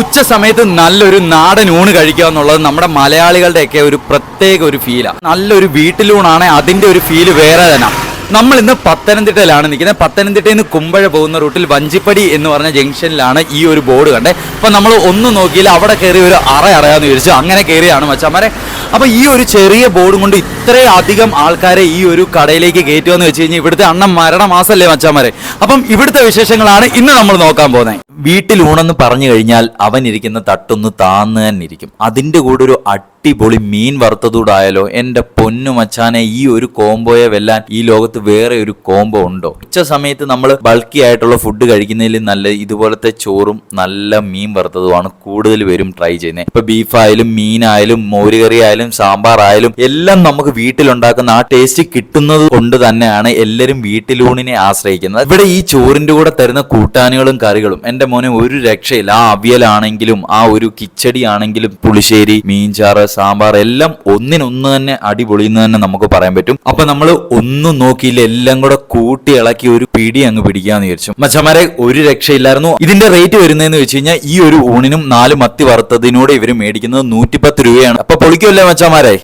ഉച്ച സമയത്ത് നല്ലൊരു നാടൻ ഊണ് കഴിക്കുക എന്നുള്ളത് നമ്മുടെ മലയാളികളുടെയൊക്കെ ഒരു പ്രത്യേക ഒരു ഫീലാണ് നല്ലൊരു വീട്ടിലൂണാണ് അതിന്റെ ഒരു ഫീൽ വേറെ തന്നെ. നമ്മൾ ഇന്ന് പത്തനംതിട്ടയിലാണ് നിൽക്കുന്നത്. പത്തനംതിട്ടയിൽ നിന്ന് കുമ്പഴ പോകുന്ന റൂട്ടിൽ വഞ്ചിപ്പടി എന്ന് പറഞ്ഞ ജംഗ്ഷനിലാണ് ഈ ഒരു ബോർഡ് കണ്ടേ. അപ്പം നമ്മൾ ഒന്നും നോക്കിയില്ല അവിടെ കയറി ഒരു അറ അറയാന്ന് ചോദിച്ചു അങ്ങനെ കയറിയാണ് മച്ചാമാരെ. അപ്പോൾ ഈ ഒരു ചെറിയ ബോർഡും കൊണ്ട് ഇത്രയും അധികം ആൾക്കാരെ ഈ ഒരു കടയിലേക്ക് കയറ്റുമെന്ന് വെച്ച് കഴിഞ്ഞാൽ ഇവിടുത്തെ അണ്ണൻ മരണമാസല്ലേ മച്ചാമാരെ. അപ്പം ഇവിടുത്തെ വിശേഷങ്ങളാണ് ഇന്ന് നമ്മൾ നോക്കാൻ പോകുന്നത്. വീട്ടിൽ ഊണെന്ന് പറഞ്ഞു കഴിഞ്ഞാൽ അവൻ ഇരിക്കുന്ന തട്ടൊന്ന് താന്ന് തന്നെ ഇരിക്കും. അതിന്റെ കൂടെ ഒരു അടിപൊളി മീൻ വറുത്തതൂടായാലോ എന്റെ പൊന്നു മച്ചാനെ ഈ ഒരു കോംബോയെ വെല്ലാൻ ഈ ലോകത്ത് വേറെ ഒരു കോംബോ ഉണ്ടോ? ഉച്ച സമയത്ത് നമ്മൾ ബൾക്കി ആയിട്ടുള്ള ഫുഡ് കഴിക്കുന്നതിൽ നല്ല ഇതുപോലത്തെ ചോറും നല്ല മീൻ വറുത്തതുമാണ് കൂടുതൽ പേരും ട്രൈ ചെയ്യുന്നത് ഇപ്പൊ ബീഫായാലും മീനായാലും മോരുകറി ആയാലും സാമ്പാർ ആയാലും എല്ലാം നമുക്ക് വീട്ടിലുണ്ടാക്കുന്ന ആ ടേസ്റ്റ് കിട്ടുന്നത് കൊണ്ട് തന്നെയാണ് എല്ലാവരും വീട്ടിലൂണിനെ ആശ്രയിക്കുന്നത്. ഇവിടെ ഈ ചോറിന്റെ കൂടെ തരുന്ന കൂട്ടാനുകളും കറികളും എന്റെ മോനെ ഒരു രക്ഷയില്ല. ആ അവിയലാണെങ്കിലും ആ ഒരു കിച്ചടി ആണെങ്കിലും പുളിശ്ശേരി മീൻചാറ് സാമ്പാർ എല്ലാം ഒന്നിനൊന്ന് തന്നെ അടിപൊളി എന്ന് തന്നെ നമുക്ക് പറയാൻ പറ്റും. അപ്പൊ നമ്മൾ ഒന്നും നോക്കിയില്ല എല്ലാം കൂടെ കൂട്ടി ഇളക്കി ഒരു പിടി അങ്ങ് പിടിക്കാന്ന് വിചാരിച്ചു. മച്ചമാരെ ഒരു രക്ഷയില്ലായിരുന്നു. ഇതിന്റെ റേറ്റ് വരുന്നതെന്ന് വെച്ച് കഴിഞ്ഞാൽ ഈ ഒരു ഊണിനും നാല് മത്തി വറുത്തതിനോട് ഇവർ മേടിക്കുന്നത് നൂറ്റിപ്പത്ത് രൂപയാണ്. അപ്പൊ പൊളിക്കുമല്ലേ മച്ചമാരെ?